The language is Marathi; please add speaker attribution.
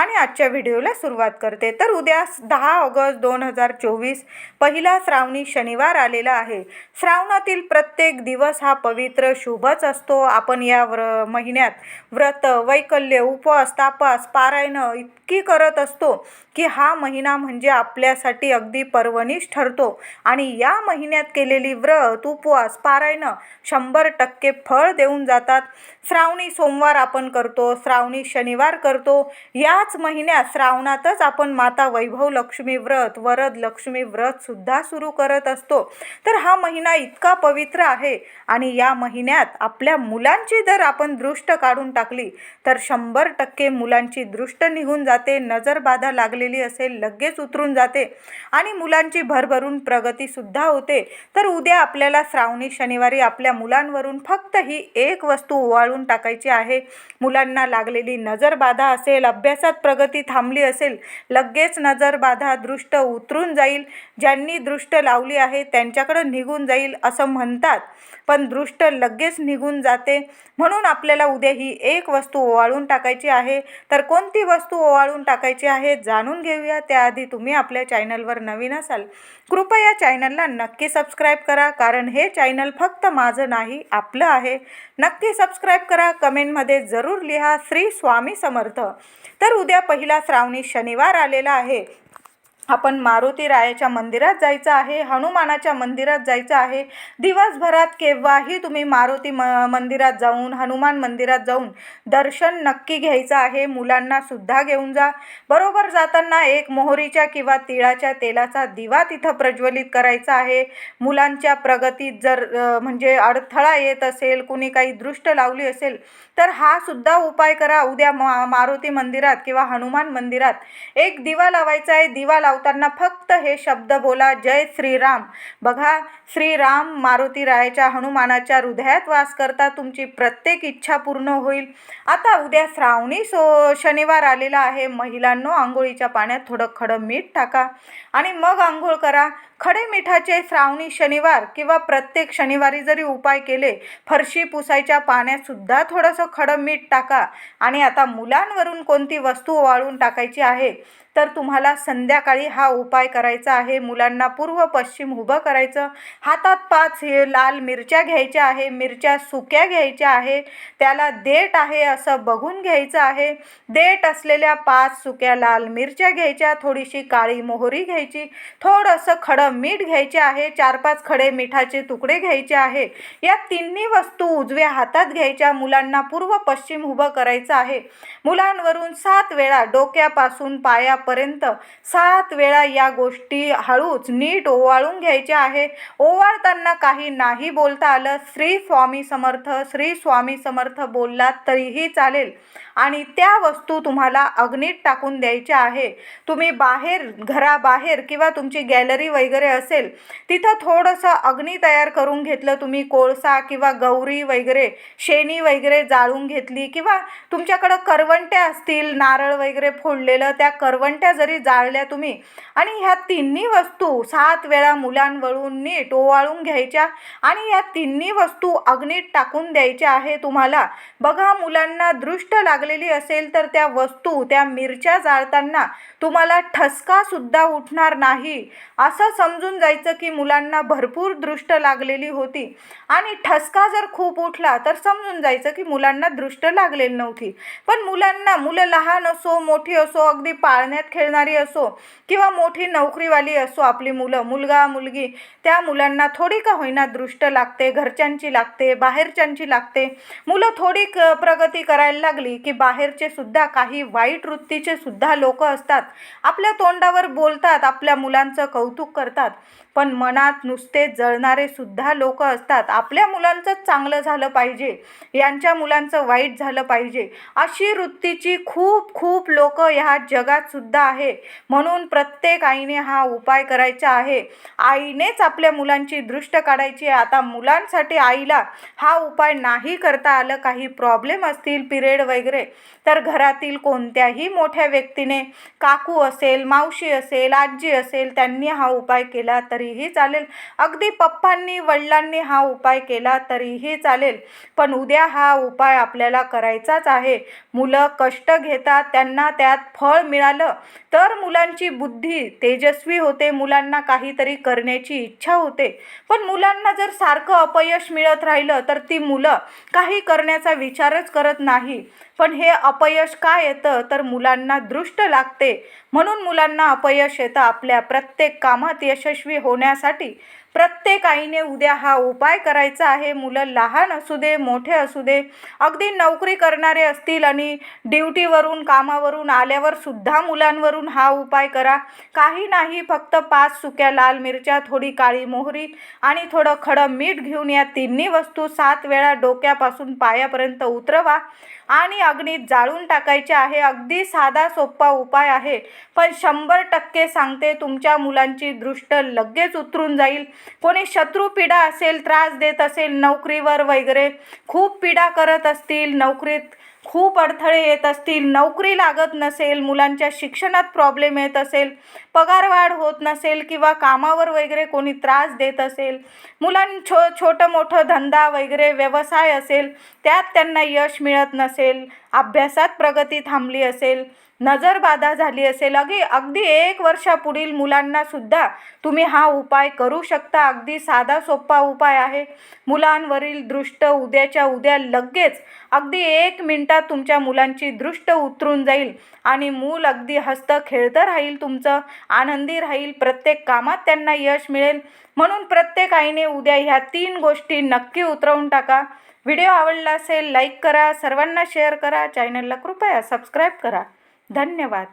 Speaker 1: आणि आजच्या व्हिडिओला सुरुवात करते. तर उद्या दहा ऑगस्ट दोन हजार चोवीस पहिला श्रावणी शनिवार आलेला आहे. श्रावणातील प्रत्येक दिवस हा पवित्र शुभच असतो. आपण या व्र महिन्यात व्रत वैकल्य उपवास तापास पारायणं इतकी करत असतो की हा महिना म्हणजे आपल्यासाठी अगदी पर्वणीच ठरतो. आणि या महिन्यात केलेली व्रत उपवास पारायणं शंभर टक्के फळ देऊन जातात. श्रावणी सोमवार आपण करतो श्रावणी शनिवार करतो. याच महिन्यात श्रावणातच आपण माता वैभव लक्ष्मी व्रत वरद लक्ष्मी व्रत सुद्धा सुरू करत असतो. तर हा महिना इतका पवित्र आहे आणि या महिन्यात आपल्या मुलांची जर आपण दृष्ट काढून टाकली तर शंभर टक्के मुलांची दृष्ट निघून जाते नजरबाधा लागलेली असेल लगेच उतरून जाते आणि मुलांची भरभरून प्रगतीसुद्धा होते. तर उद्या आपल्याला श्रावणी शनिवारी आपल्या मुलांवरून फक्त ही एक वस्तू ओवाळून टाकायची आहे. मुलांना लागलेली नजरबाधा असेल अभ्यासात प्रगती थांबली असेल लगेच नजरबाधा दृष्ट उतरून जाईल. ज्यांनी दृष्ट लावली आहे त्यांच्याकडं निघून जाईल असं म्हणतात. पण दृष्ट लगेच निघून जाते. म्हणून आपल्याला उद्या ही एक वस्तू ओवाळून टाकायची आहे. तर कोणती वस्तू ओवाळून टाकायची आहे जाणून घेऊया. त्याआधी तुम्ही आपल्या चॅनलवर नवीन असाल कृपया चॅनलला नक्की सबस्क्राईब करा. कारण हे चॅनल फक्त माझं नाही आपलं आहे. नक्की सबस्क्राईब करा. कमेंटमध्ये जरूर लिहा. श्री स्वामी समर्थ. तर उद्या पहिला श्रावणी शनिवार आलेला आहे. आपण मारुती रायाच्या मंदिरात जायचं आहे हनुमानाच्या मंदिरात जायचं आहे. दिवसभरात केव्हाही तुम्ही मारुती म मंदिरात जाऊन हनुमान मंदिरात जाऊन दर्शन नक्की घ्यायचं आहे. मुलांना सुद्धा घेऊन जा. बरोबर जाताना एक मोहरीच्या किंवा तिळाच्या तेलाचा दिवा तिथं प्रज्वलित करायचा आहे. मुलांच्या प्रगतीत जर म्हणजे अडथळा येत असेल कुणी काही दृष्ट लावली असेल तर हा सुद्धा उपाय करा. उद्या मा मारुती मंदिरात किंवा हनुमान मंदिरात एक दिवा लावायचा आहे. दिवा लाव लावताना फक्त हे शब्द बोला जय श्रीराम. बघा श्रीराम मारुती रायाच्या हनुमानाच्या हृदयात वास करता तुमची प्रत्येक इच्छा पूर्ण होईल. आता उद्या श्रावणी सो शनिवार आलेला आहे. महिलांनो आंघोळीच्या पाण्यात थोडं खडं मीठ टाका आणि मग आंघोळ करा. खडे मिठाचे श्रावणी शनिवार किंवा प्रत्येक शनिवारी जरी उपाय केले फरशी पुसायच्या पाण्यातसुद्धा थोडंसं खडं मीठ टाका. आणि आता मुलांवरून कोणती वस्तू वाळून टाकायची आहे? तर तुम्हाला संध्याकाळी हा उपाय करायचा आहे. मुलांना पूर्व पश्चिम उभं करायचं. हातात पाच हे लाल मिरच्या घ्यायच्या आहे. मिरच्या सुक्या घ्यायच्या आहे. त्याला देठ आहे असं बघून घ्यायचं आहे. देठ असलेल्या पाच सुक्या लाल मिरच्या घ्यायच्या. थोडीशी काळी मोहरी घ्यायची. थोडंसं खडं मीठ घ्यायचे आहे. चार पाच खडे मिठाचे तुकडे घ्यायचे आहे. या तिन्ही वस्तू उजव्या हातात घ्यायच्या. मुलांना पूर्व पश्चिम उभं करायचं आहे. मुलांवरून सात वेळा डोक्यापासून पायापर्यंत सात वेळा या गोष्टी हळूच नीट ओवाळून घ्यायच्या आहे ओवाळताना काही नाही बोलता आलं. श्री स्वामी समर्थ श्री स्वामी समर्थ बोललात तरीही चालेल. आणि त्या वस्तू तुम्हाला अग्नीत टाकून द्यायच्या आहे. तुम्ही बाहेर घराबाहेर किंवा तुमची गॅलरी वगैरे असेल तिथं थोडंसं अग्नी तयार करून घेतलं तुम्ही कोळसा किंवा गौरी वगैरे शेणी वगैरे जाळून घेतली किंवा तुमच्याकडं करवंट्या असतील नारळ वगैरे फोडलेलं त्या करवंट्या जरी जाळल्या तुम्ही आणि ह्या तिन्ही वस्तू सात वेळा मुलांवळून नीट ओवाळून घ्यायच्या आणि या तिन्ही वस्तू अग्नीत टाकून द्यायच्या आहे तुम्हाला बघा मुलांना दृष्ट लागलेली असेल तर त्या वस्तू त्या मिरच्या जाळताना तुम्हाला ठसकासुद्धा उठणार नाही. असं समजून जायचं की मुलांना भरपूर दृष्ट लागलेली होती. आणि ठसका जर खूप उठला तर समजून जायचं की मुलांना दृष्ट लागलेली नव्हती. पण मुलांना मुलं लहान असो मोठी असो अगदी पाळण्यात खेळणारी असो किंवा मोठी नोकरीवाली असो आपली मुलं मुलगा मुलगी त्या मुलांना थोडी का होईना दृष्ट लागते घरच्यांची लागते बाहेरच्यांची लागते. मुलं थोडी क प्रगती करायला लागली की बाहेरचे सुद्धा काही वाईट वृत्तीचे सुद्धा लोक असतात. आपल्या तोंडावर बोलतात आपल्या मुलांचं कौतुक करतात. पण मनात नुसते जळणारे सुद्धा लोक असतात. आपल्या मुलांचं चांगलं झालं पाहिजे. यांच्या मुलांचं वाईट झालं पाहिजे. अशी वृत्तीची खूप खूप लोक ह्या जगात सुद्धा आहे. म्हणून प्रत्येक आईने हा उपाय करायचा आहे. आईनेच आपल्या मुलांची दृष्ट काढायची आहे. आता मुलांसाठी आईला हा उपाय नाही करता आलं काही प्रॉब्लेम असतील पिरियड वगैरे नव्हे तर घरातील कोणत्याही मोठ्या व्यक्तीने काकू असेल मावशी असेल आजी असेल त्यांनी हा उपाय केला तरीही चालेल. अगदी पप्पांनी वडिलांनी हा उपाय केला तरीही चालेल. पण उद्या हा उपाय आपल्याला करायचाच आहे. मुलं कष्ट घेतात त्यांना त्यात फळ मिळालं तर मुलांची बुद्धी तेजस्वी होते मुलांना काहीतरी करण्याची इच्छा होते. पण मुलांना जर सारखं अपयश मिळत राहिलं तर ती मुलं काही करण्याचा विचारच करत नाही. पण हे अपयश का येतं? तर मुलांना दृष्ट लागते. म्हणून मुलांना अपयश येतं आपल्या प्रत्येक कामात यशस्वी होण्यासाठी. प्रत्येक आईने उद्या हा उपाय करायचा आहे. मुलं लहान असू दे मोठे असू दे अगदी नोकरी करणारे असतील आणि ड्युटीवरून कामावरून आल्यावर सुद्धा मुलांवरून हा उपाय करा. काही नाही फक्त पाच सुक्या लाल मिरच्या थोडी काळी मोहरी आणि थोडं खडं मीठ घेऊन या तिन्ही वस्तू सात वेळा डोक्यापासून पायापर्यंत उतरवा आणि अग्नीत जाळून टाकायचे आहे. अगदी साधा सोपा उपाय आहे. पण शंभर टक्के सांगते तुमच्या मुलांची दृष्ट लगेच उतरून जाईल. कोणी शत्रू पीडा असेल त्रास देत असेल नोकरीवर वगैरे खूप पीडा करत असतील नोकरीत खूप अडथळे येत असतील नोकरी लागत नसेल मुलांच्या शिक्षणात प्रॉब्लेम येत असेल पगारवाढ होत नसेल किंवा कामावर वगैरे कोणी त्रास देत असेल मुलां छो छोटं मोठं धंदा वगैरे व्यवसाय असेल त्यात त्यांना यश मिळत नसेल अभ्यासात प्रगती थांबली असेल नजरबाधा झाली असेल. अगदी अगदी एक वर्षापुढील मुलांना सुद्धा तुम्ही हा उपाय करू शकता. अगदी साधा सोपा उपाय आहे. मुलांवरील दृष्ट उद्याच्या उद्या लगेच अगदी एक मिनटात तुमच्या मुलांची दृष्ट उतरून जाईल आणि मूल अगदी हस्त खेळतं राहील तुमचं आनंदी राहील. प्रत्येक कामात त्यांना यश मिळेल. म्हणून प्रत्येक आईने उद्या ह्या तीन गोष्टी नक्की उतरवून टाका. व्हिडिओ आवडला असेल लाईक करा. सर्वांना शेअर करा. चॅनलला कृपया सबस्क्राईब करा. धन्यवाद.